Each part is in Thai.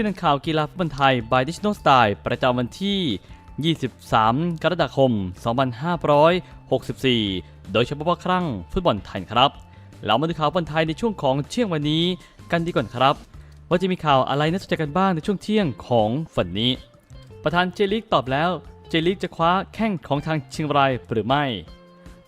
ที่นักข่าวกีฬาฟุตบอลไทย by Digital Style ประจำวันที่ 23 กรกฎาคม 2564 โดยเฉพาะครั้งฟุตบอลไทยครับ เรามาดูข่าวฟุตบอลไทยในช่วงของเที่ยงวันนี้กันดีก่อนครับ ว่าจะมีข่าวอะไรน่าสนใจกันบ้างในช่วงเที่ยงของฝันนี้ ประธานเจลิกตอบแล้ว เจลิกจะคว้าแข้งของทางเชียงรายหรือไม่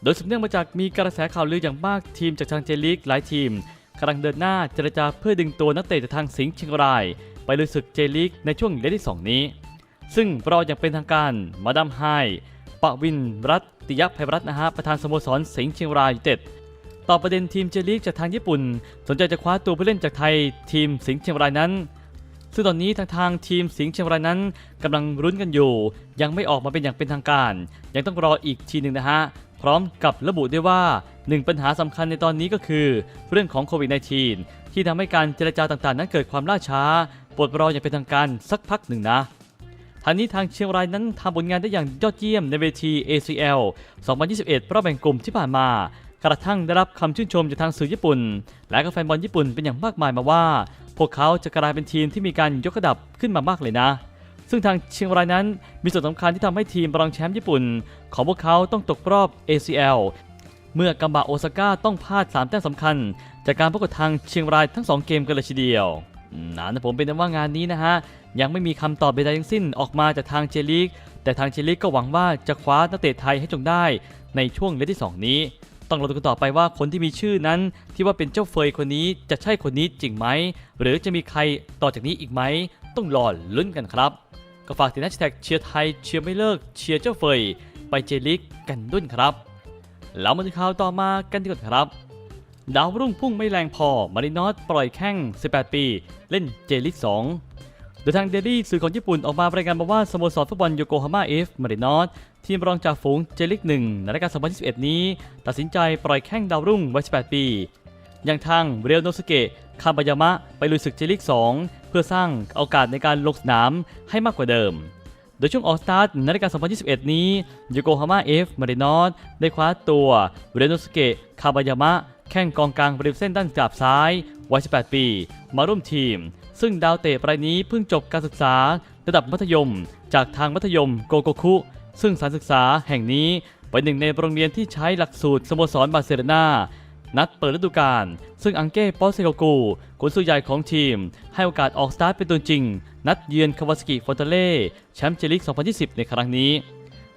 โดยสืบเนื่องมาจากมีกระแสข่าวลืออย่างมากทีมจากทางเจลิกหลายทีมกำลังเดินหน้าเจรจาเพื่อดึงตัวนักเตะจากทางสิงห์เชียงราย ไปลุยศึกเจลิกในช่วงเลที่ 2 นี้ ซึ่งรออย่างเป็นทางการมาดามไฮปวินรัตติยภัยรัตน์นะฮะประธานสโมสรสิงห์เชียงรายยูเต็ดตอบประเด็นทีมเจลิกจากทางญี่ปุ่น สนใจจะคว้าตัวผู้เล่นจากไทยทีมสิงห์เชียงรายนั้น ซึ่งตอนนี้ทางทางทีมสิงห์เชียงรายนั้นกำลังรุ้นกันอยู่ ยังไม่ออกมาเป็นอย่างเป็นทางการ ยังต้องรออีกทีหนึ่งนะฮะพร้อมกับระบุด้วยว่าหนึ่งปัญหาสำคัญในตอนนี้ก็คือ เรื่องของโควิด -19 ที่ทำให้การเจรจาต่างๆ นั้นเกิดความล่าช้าปวดรออย่างเป็นทางการสักพักหนึ่งนะทางนี้ทางเชียงรายนั้นทำผลงานได้อย่างยอดเยี่ยมในเวที ACL 2021 รอบแบ่งกลุ่มที่ผ่านมากระทั่งได้รับคำชื่นชมจากทางสื่อญี่ปุ่น และก็แฟนบอลญี่ปุ่นเป็นอย่างมากมายมาว่า พวกเขาจะกลายเป็นทีมที่มีการยกระดับขึ้นมามากเลยนะ ซึ่งทางเชียงรายนั้นมีส่วนสำคัญที่ทำให้ทีมรองแชมป์ญี่ปุ่น ของพวกเขาต้องตกรอบ ACL เมื่อกัมบะโอซาก้าต้องพลาด 3 แต้มสำคัญ จากการพบกับทางเชียงรายทั้ง 2 เกมกันเลยทีเดียวนะผมเป็นว่างานนี้นะฮะ ยังไม่มีคำตอบใดๆทั้งสิ้นออกมาจากทางเจลิกแต่ทางเจลิกก็หวังว่าจะคว้านักเตะไทยให้จงได้ในช่วงเลขที่ 2 นี้ ต้องรอดูกันต่อไปว่าคนที่มีชื่อนั้น ที่ว่าเป็นเจ้าเฟยคนนี้จะใช่คนนี้จริงไหม หรือจะมีใครต่อจากนี้อีกไหม ต้องรอลุ้นกันครับ ก็ฝากติดแฮชแท็กเชียร์ไทยเชียร์ไม่เลิกเชียร์เจ้าเฟยไปเจลิกกันด้วยครับ แล้วมาดูข่าวต่อมากันดีกว่าครับ ดาวรุ่งพุ่งไม่แรงพอ มารินอสปล่อยแข้ง 18 ปี เล่นเจลิก2โดยทางเดลี่สื่อของญี่ปุ่นออกมารายงานมาว่าสโมสรฟุตบอลโยโกฮาม่าเอฟมารินอสทีมรองจากฝูงเจลิก1ในรายการ2021 นี้ ตัดสินใจปล่อยแข้งดาวรุ่งวัย 18 ปี อย่างทางเรียวโนสเกะคาบายามะไปลุยศึกเจลิก2เพื่อสร้างโอกาสในการลงสนามให้มากกว่าเดิม ดยช่วงออสตาร์ในรายการ 2021 นี้โยโกฮาม่าเอฟมารินอสได้คว้าตัวเรโนสเกะคาบายามะ แข้งกองกลางบริเวณเส้นด้านกราบซ้ายวัย 18 ปี มาร่วมทีม ซึ่งดาวเตะรายนี้เพิ่งจบการศึกษาระดับมัธยม จากทางมัธยมโกโกคุ ซึ่งสถานศึกษาแห่งนี้เป็นหนึ่งในโรงเรียนที่ใช้หลักสูตรสโมสรบาร์เซโลนา นัดเปิดฤดูกาลซึ่งอังเก้ปอสเซโกกูกุนซือใหญ่ของทีม ให้โอกาสออกสตาร์ทเป็นตัวจริง นัดเยือนคาวาสกิฟอนเตเล่แชมป์เจลิก 2020 ในครั้งนี้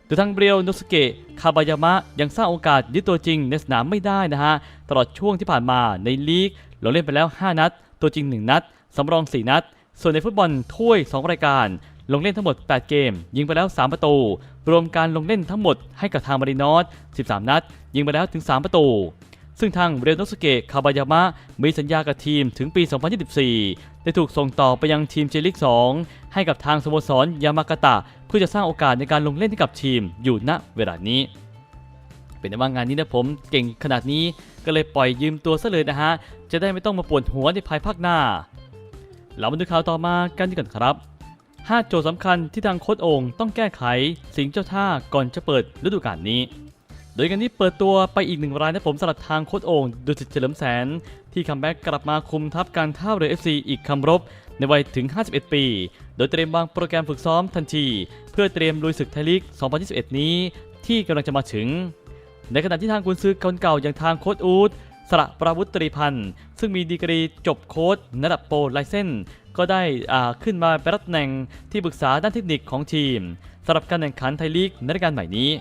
โดยทางเบรียวโนสเกะคาบายามะยังสร้างโอกาสยึดตัวจริงในสนามไม่ได้นะฮะ ตลอดช่วงที่ผ่านมาในลีกลงเล่นไปแล้ว 5 นัด ตัวจริง 1 นัด สำรอง 4 นัด ส่วนในฟุตบอลถ้วย 2 รายการ ลงเล่นทั้งหมด 8 เกม ยิงไปแล้ว 3 ประตู รวมการลงเล่นทั้งหมดให้กับทางมารินอส 13 นัด ยิงไปแล้วถึง 3 ประตู ซึ่งทางเรโนสเกะคาบายามะมีสัญญากับทีมถึงปี 2024 ได้ถูกส่งต่อไปยังทีมเจลิก 2 ให้กับทางสโมสรยามากาตะ เพื่อจะสร้างโอกาสในการลงเล่นให้กับทีมอยู่ณเวลานี้ เป็นได้ว่างานนี้นะผมเก่งขนาดนี้ก็เลยปล่อยยืมตัวซะเลยนะฮะ จะได้ไม่ต้องมาปวดหัวในภายภาคหน้า เรามาดูข่าวต่อมากันดีกว่อนครับ5โจทย์สำคัญที่ทางโค้ชโองต้องแก้ไข สิงเจ้าท่าก่อนจะเปิดฤดูกาลนี้ โดยกันนี้เปิดตัวไปอีกหนึ่งรายนะผมสำหรับทางโค้ชโองดุสิตเฉลิมแสน ที่คัมแบ็กกลับมาคุมทัพการท่าเรือ FC อีกคำรบ ในวัยถึง 51 ปี โดยเตรียมวางโปรแกรมฝึกซ้อมทันที เพื่อเตรียมลุยศึกไทยลีก 2021 นี้ ที่กำลังจะมาถึง ในขณะที่ทางกุนซือคนเก่าอย่างทางโค้ชอูดสระปราวุตรีพันธ์ ซึ่งมีดีกรีจบโค้ชระดับโปรไลเซนก็ได้อ่าขึ้นมาเป็นรับตำแหน่งที่ปรึกษาด้านเทคนิคของทีมสำหรับการแข่งขันไทยลีกในฤดูกาลใหม่นี้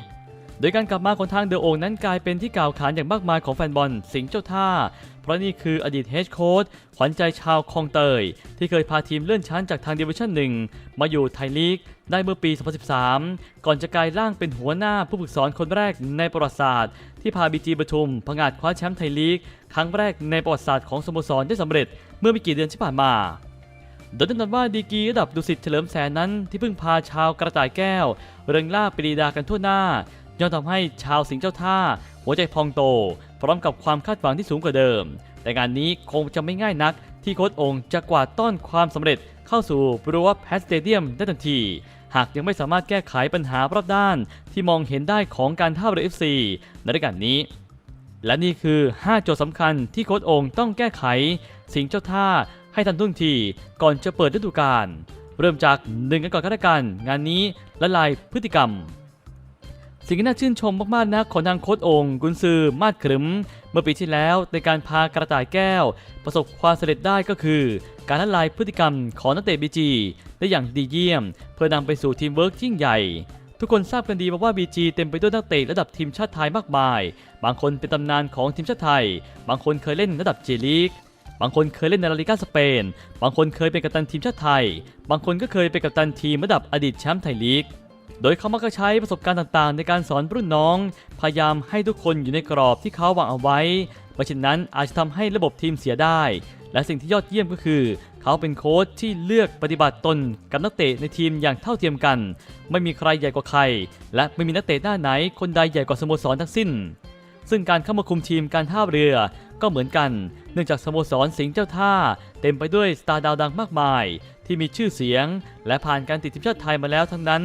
โดยการกลับมาของทางเดอะโองนั้นกลายเป็นที่กล่าวขานอย่างมากมายของแฟนบอลสิงห์เจ้าท่า เพราะนี่คืออดีตเฮดโค้ชขวัญใจชาวคลองเตย ที่เคยพาทีมเลื่อนชั้นจากทางดิวิชั่นหนึ่งมาอยู่ไทยลีกได้เมื่อปี 2013 ก่อนจะกลายร่างเป็นหัวหน้าผู้ฝึกสอนคนแรกในประวัติศาสตร์ ที่พาบีจีปทุมผงาดคว้าแชมป์ไทยลีก ครั้งแรกในประวัติศาสตร์ของสโมสรได้สำเร็จเมื่อไม่กี่เดือนที่ผ่านมาโดยแน่นอนว่าดีกีระดับดุสิตเฉลิมแสนนั้นที่เพิ่งพาชาวกระต่ายแก้ว เริงล่าปรีดากันทั่วหน้า ย่อมทำให้ชาวสิงห์เจ้าท่า หัวใจพองโต พร้อมกับความคาดหวังที่สูงกว่าเดิม แต่งานนี้คงจะไม่ง่ายนัก ที่โค้ชองค์จะกวาดต้อนความสำเร็จเข้าสู่รั้วแพสเตเดียมได้ทันที หากยังไม่สามารถแก้ไขปัญหารอบด้าน ที่มองเห็นได้ของการท่าเรือ FC ในรายการนี้ และนี่คือ 5 โจทย์สำคัญที่โค้ชองค์ต้องแก้ไข สิงห์เจ้าท่าให้ทันท่วงทีก่อนจะเปิดฤดูกาลเริ่มจากหนึ่งกันก่อนก็แล้วกัน งานนี้ละลายพฤติกรรม สิ่งที่น่าชื่นชมมากๆนะของทางโค้ชโองกุนซือมาดขรึม เมื่อปีที่แล้วในการพากระต่ายแก้ว ประสบความสำเร็จได้ก็คือ การละลายพฤติกรรมของนักเตะบีจีได้อย่างดีเยี่ยม เพื่อนำไปสู่ทีมเวิร์กที่ยิ่งใหญ่ ทุกคนทราบกันดีว่าบีจีเต็มไปด้วยนักเตะระดับทีมชาติไทยมากมาย บางคนเป็นตำนานของทีมชาติไทย บางคนเคยเล่นระดับเจลีกบางคนเคยเล่นในลาลิกาสเปน บางคนเคยเป็นกัปตันทีมชาติไทย บางคนก็เคยเป็นกัปตันทีมระดับอดีตแชมป์ไทยลีก โดยเขามักจะใช้ประสบการณ์ต่างๆ ในการสอนรุ่นน้อง พยายามให้ทุกคนอยู่ในกรอบที่เขาวางเอาไว้เพราะฉะนั้นอาจจะทำให้ระบบทีมเสียได้ และสิ่งที่ยอดเยี่ยมก็คือ เขาเป็นโค้ชที่เลือกปฏิบัติตนกับนักเตะในทีมอย่างเท่าเทียมกัน ไม่มีใครใหญ่กว่าใคร และไม่มีนักเตะหน้าไหนคนใดใหญ่กว่าสโมสรทั้งสิ้น ซึ่งการเข้ามาคุมทีมการท่าเรือก็เหมือนกัน เนื่องจากสโมสรสิงห์เจ้าท่า เต็มไปด้วยสตาร์ดาวดังมากมาย ที่มีชื่อเสียง และผ่านการติดทีมชาติไทยมาแล้วทั้งนั้น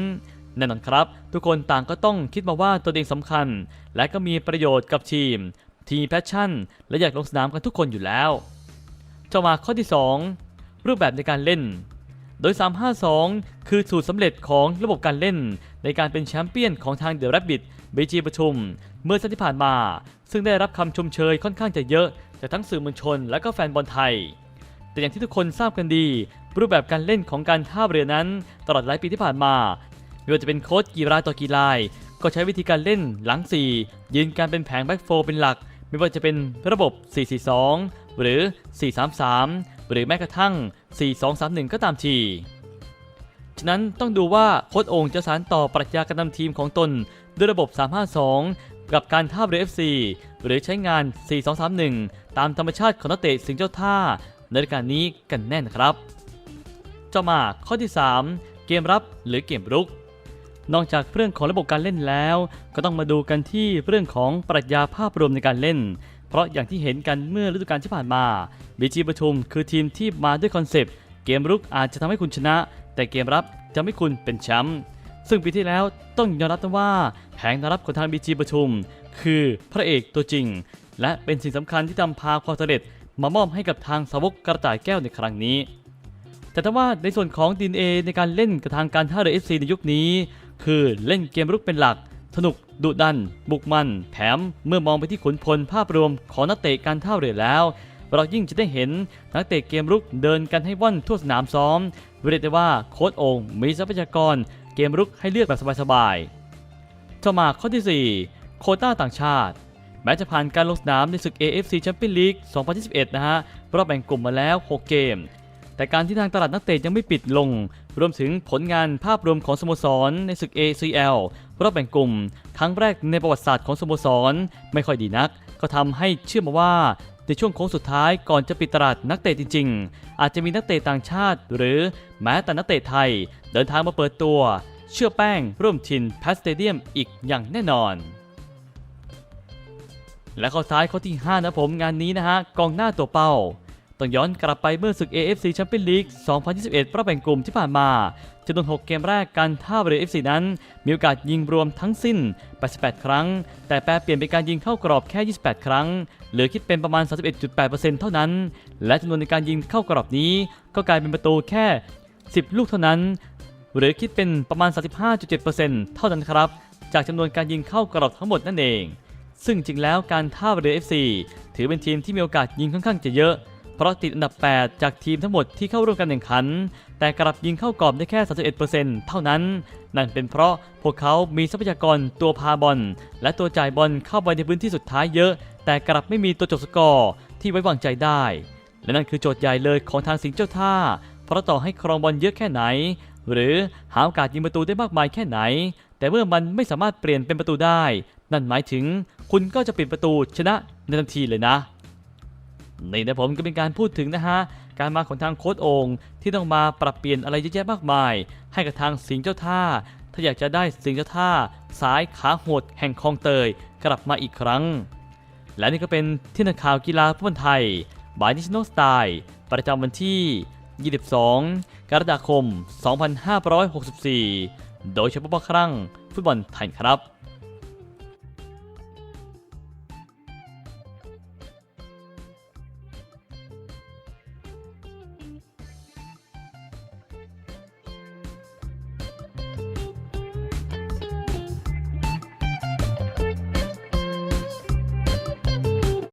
แน่นอนครับ ทุกคนต่างก็ต้องคิดมาว่าตัวเองสำคัญ และก็มีประโยชน์กับทีม ทีมแพชชั่น และอยากลงสนามกันทุกคนอยู่แล้วจะมาข้อที่ 2 รูปแบบในการเล่น โดย 352 คือสูตรสำเร็จของระบบการเล่น ในการเป็นแชมเปี้ยนของทางเดอะแรบบิทเบจีประชุม เมื่อสัปดาห์ที่ผ่านมา ซึ่งได้รับคำชมเชยค่อนข้างจะเยอะ จากทั้งสื่อมวลชนและก็แฟนบอลไทย แต่อย่างที่ทุกคนทราบกันดี รูปแบบการเล่นของการท่าเรือนั้น ตลอดหลายปีที่ผ่านมา ไม่ว่าจะเป็นโค้ชกีฬาต่อกีฬาก็ใช้วิธีการเล่นหลัง 4 ยืนการเป็นแผงแบ็กโฟเป็นหลัก ไม่ว่าจะเป็นระบบ 442 หรือ 433 หรือแม้กระทั่ง 4231 ก็ตามที ฉะนั้นต้องดูว่าโค้ชองจะสานต่อปรัชญาการนำทีมของตน ด้วยระบบ 352 กับการท่าเรือ FC หรือใช้งาน 4231 ตามธรรมชาติของนักเตะสิงเจ้าท่าในรายการนี้กันแน่นครับจะมาข้อที่ 3 เกมรับหรือเกมรุก นอกจากเรื่องของระบบการเล่นแล้ว ก็ต้องมาดูกันที่เรื่องของปรัชญาภาพรวมในการเล่น เพราะอย่างที่เห็นกันเมื่อฤดูกาลที่ผ่านมาบีจีปทุมคือทีมที่มาด้วยคอนเซปต์เกมรุกอาจจะทำให้คุณชนะ แต่เกมรับจะไม่คุณเป็นแชมป์ซึ่งปีที่แล้วต้องยอมรับว่าแผงรับของทางบีจีปทุม คือพระเอกตัวจริง และเป็นสิ่งสำคัญที่ทำพาความสำเร็จมามอบให้กับทางสาวกกระต่ายแก้วในครั้งนี้แต่ถ้าว่าในส่วนของดีเอในการเล่นกับทางการท่าเรือ FC ในยุคนี้ คือเล่นเกมรุกเป็นหลัก สนุกดุดัน บุกมัน แถมเมื่อมองไปที่ขุนพลภาพรวมของนักเตะการท่าเรือแล้ว เรายิ่งจะได้เห็นนักเตะเกมรุกเดินกันให้ว่อนทั่วสนามซ้อมเรียกได้ว่าโค้ชองมีทรัพยากรเกมรุกให้เลือกแบบสบายๆต่อมาข้อที่ 4 โคต้าต่างชาติแม้จะผ่านการลงสนามในศึก AFC Champions League 2021 นะฮะรอบแบ่งกลุ่มมาแล้ว 6 เกม แต่การที่ทางตลาดนักเตะยังไม่ปิดลง รวมถึงผลงานภาพรวมของสโมสรในศึก ACL รอบแบ่งกลุ่ม ครั้งแรกในประวัติศาสตร์ของสโมสร ไม่ค่อยดีนัก ก็ทำให้เชื่อมาว่าในช่วงโค้งสุดท้ายก่อนจะปิดตลาดนักเตะจริง ๆ อาจจะมีนักเตะต่างชาติ หรือแม้แต่นักเตะไทย เดินทางมาเปิดตัว เชื่อแป้งร่วมทินแพสเตเดียมอีกอย่างแน่นอน และข้อท้ายข้อที่ 5 นะผมงานนี้นะฮะกองหน้าตัวเป้า ต้องย้อนกลับไปเมื่อศึก AFC Champions League 2021 รอบแบ่งกลุ่มที่ผ่านมาจำนวน6เกมแรกการท่าเรือ FC นั้น มีโอกาสยิงรวมทั้งสิ้น 88 ครั้ง แต่แปลเปลี่ยนเป็นการยิงเข้ากรอบแค่ 28 ครั้ง เหลือคิดเป็นประมาณ 31.8%เท่านั้น และจำนวนในการยิงเข้ากรอบนี้ ก็กลายเป็นประตูแค่ 10 ลูกเท่านั้น หรือคิดเป็นประมาณ 35.7%เท่านั้นครับ จากจำนวนการยิงเข้ากรอบทั้งหมดนั่นเอง ซึ่งจริงแล้วการท่าเรือ FC ถือเป็นทีมที่มีโอกาสยิงค่อนข้างจะเยอะ เพราะติดอันดับ 8 จากทีมทั้งหมดที่เข้าร่วมการแข่งขัน แต่กลับยิงเข้ากรอบได้แค่ 31%เท่านั้น นั่นเป็นเพราะพวกเขามีทรัพยากรตัวพาบอล และตัวจ่ายบอลเข้าไปในพื้นที่สุดท้ายเยอะ แต่กลับไม่มีตัวจบสกอร์ที่ไว้วางใจได้ และนั่นคือโจทย์ใหญ่เลยของทางสิงห์เจ้าท่า เพราะต่อให้ครองบอลเยอะแค่ไหน หรือหาโอกาสยิงประตูได้มากมายแค่ไหน แต่เมื่อมันไม่สามารถเปลี่ยนเป็นประตูได้ นั่นหมายถึงคุณก็จะปิดประตูชนะในทันทีเลยนะ นี่นะผมก็เป็นการพูดถึงนะฮะ การมาของทางโค้ดองที่ต้องมาปรับเปลี่ยนอะไรเยอะแยะมากมาย ให้กับทางสิงเจ้าท่า ถ้าอยากจะได้สิงเจ้าท่า สายขาโหดแห่งคลองเตย กลับมาอีกครั้ง และนี่ก็เป็นที่นักข่าวกีฬาฟุตบอลไทยบายนิชโนสไตล์ประจำวันที่ 22 กรกฎาคม 2564 โดยเฉพาะครั้งฟุตบอลไทยครับ